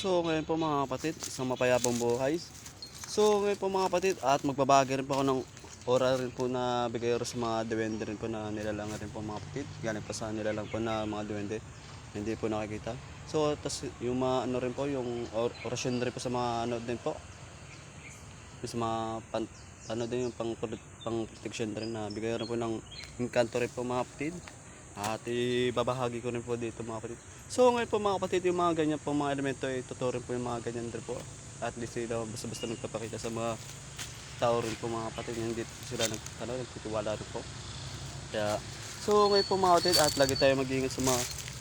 So ngayon po mga kapatid, isang mapayapang buhay. So ngayon po mga kapatid, at magbabagi rin po ako ng ora rin po na bigay sa mga duwende rin po na nilalang rin po mga kapatid. Galing pa sa nilalang po na mga duwende, hindi po nakikita. So tas yung mga ano rin po, yung or- orasyon rin po sa mga ano din po. Sa mga pan, ano din yung pang, pang protection rin na bigay rin po ng inkanto rin po mga kapatid. At ibabahagi ko rin po dito mga kapatid. So ngayon po mga kapatid, yung mga ganyan po mga elemento ay totoo rin po yung mga ganyan rin po. At least sila basta-basta nagpapakita sa mga tao rin po mga kapatid. Hindi sila nag, ano, nagtitiwala rin po. Kaya, so ngayon po mga kapatid, at lagi tayo mag-iingat sa mga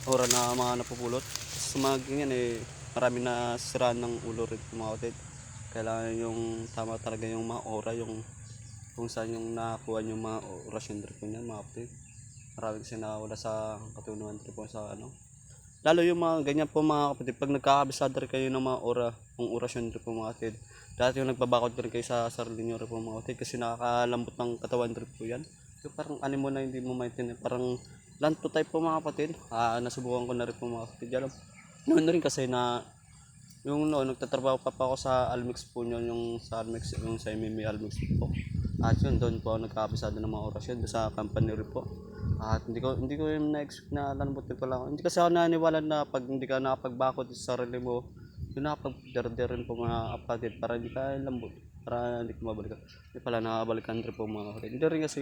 ora na mga napupulot. Sa mga ganyan eh, marami na siraan ng ulo rin po mga kapatid. Kailangan yung tama talaga yung mga ora, yung kung saan yung nakakuha yung mga orasyon rin po niyan mga kapatid marami kasi nawala sa katunuan rin po sa ano. Lalo yung mga ganyan po mga kapatid, pag nagkakabisada rin kayo ng mga ora, ng orasyon rin po mga kapatid. Dati yung nagbabakot rin kayo sa sarili nyo rin po mga kapatid kasi nakakalambot ng katawan rin po yan. Yung parang animo na hindi mo maintindihan, parang lanto type po mga kapatid. Ah, nasubukan ko na rin po mga kapatid. Alam, noon na rin kasi na yung noon, nagtatrabaho pa pa ako sa Almix po yun, yung sa Almix, yung sa MMA Almix po. At yun, doon po ako nagkakabisada ng mga orasyon sa company rin po. At hindi ko hindi ko yung na-expect na lalambot din pala. Hindi kasi ako naniniwala na pag hindi ka nakapagbakot sa sarili mo, yung nakapagderder rin po mga kapatid para hindi ka lambot para hindi ka mabalikan. Hindi pala nakabalikan rin po mga kapatid. Hindi rin kasi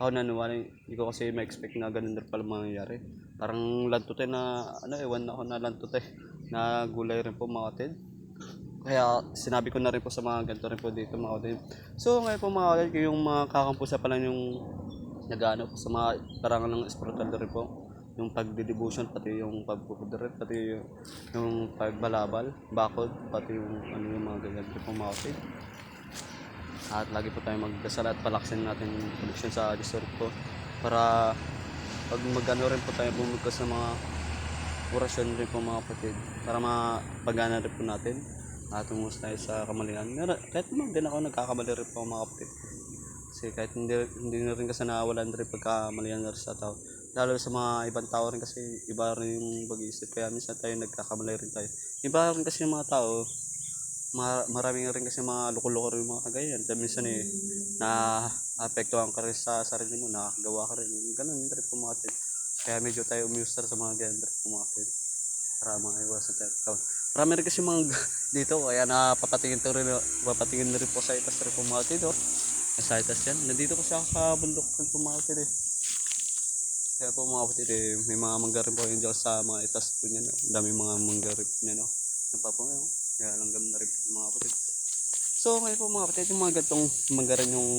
ako naniniwala, hindi ko kasi ma-expect na ganun rin pala mangyayari. Parang lantote na, ano, ewan ako na lantote na gulay rin po mga kapatid. Kaya sinabi ko na rin po sa mga ganito rin po dito mga kapatid. So ngayon po mga kapatid, yung mga kakampusa pa lang yung nagano sa mga parangal ng esportador rin po. Yung pagdidibution, pati yung pagpupudiret, pati yung, yung pagbalabal, bakod, pati yung ano yung mga ganyan rin po mga kapatid. At lagi po tayo magdasal at palaksin natin yung connection sa Diyos po para pag magano rin po tayo bumugkas ng mga orasyon rin po mga kapatid para mapagana rin po natin at tumus tayo sa kamalian. Kahit naman din ako nagkakamali rin po mga kapatid. Kasi kahit hindi, hindi na rin kasi nawalan rin pagkamalian rin sa tao. Lalo sa mga ibang tao rin kasi iba rin yung pag-iisip. Kaya minsan tayo nagkakamali rin tayo. Iba rin kasi yung mga tao, ma- marami rin kasi mga loko-loko rin mga kagayan. Kaya minsan eh, na apektuhan ka rin sa sarili mo, nakakagawa ka rin. Ganun rin po mga kapatid. Kaya medyo tayo umustar sa mga ganyan rin po mga kapatid. Para mga iwasan tayo. Marami rin kasi mga dito, kaya napapatingin to rin, papatingin na rin po sa itas rin po mga. Oh. Sa itas yan. Nandito ko siya sa bundok rin po mga. Kaya po mga kapatid eh, may mga mangga rin po yung dyan sa mga itas po niya. No? Daming mga mangga rin po niya. No? Napapo ngayon. Kaya langgam na rin po mga kapatid. So ngayon po mga kapatid, yung mga gantong mangga rin yung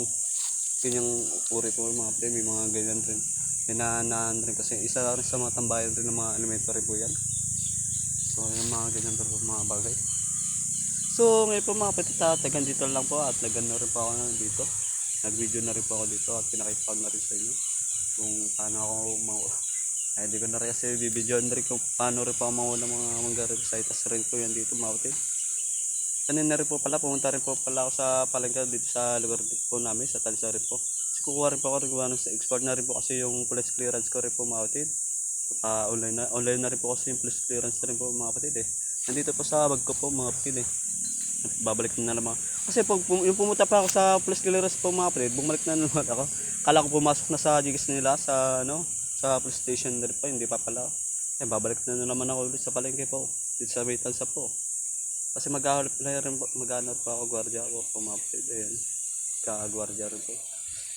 kanyang uri po mga kapatid. May mga ganyan rin. Pinanaan rin kasi isa rin sa mga tambayan rin ng mga elementary po yan. So yung mga ganyan po mga bagay. So ngayon po mga kapatid, tatagan dito lang po at nagano rin po ako na dito. Nag-video na rin po ako dito at pinakita ko na rin sa inyo kung paano ako mau ay hindi ko na rin kasi bibidyoan rin kung paano rin po mauna mga mangga rin po yan dito mga kapatid. Kanina rin po pala, pumunta rin po pala ako sa palengke dito sa lugar po namin, sa Tansa rin po. Kasi kukuha rin po ako ng sa export na rin po kasi yung police clearance ko rin po mga kapatid. Pa online na, online na rin po kasi police clearance na rin po mga kapatid eh. Nandito po sa bag ko po mga kapatid eh. Babalik na naman. Kasi pag yung pumunta pa ako sa police clearance po mga kapatid, bumalik na naman ako. Kala ko pumasok na sa jigas nila sa ano, sa police station na rin po, hindi pa pala. Eh, babalik na naman ako ulit sa palengke po. Dito sa may Tansa po. Kasi maghahanap na rin po, maghanap pa ako gwardiya ako po mga kapatid. Ayan, ka-gwardiya rin po.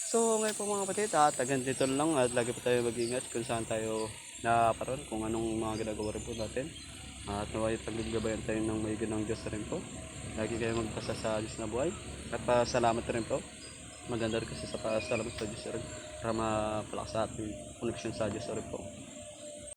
So ngayon po mga kapatid, at hanggang dito lang at lagi po tayo mag-ingat kung saan tayo naparoon, kung anong mga ginagawa rin po natin. At naway paggabayan tayo ng may ng Diyos rin po. Lagi kayo magpasa sa Diyos na buhay. At pasalamat rin po. Maganda rin kasi sa pasalamat sa Diyos rin para mapalakas sa ating connection sa Diyos rin po.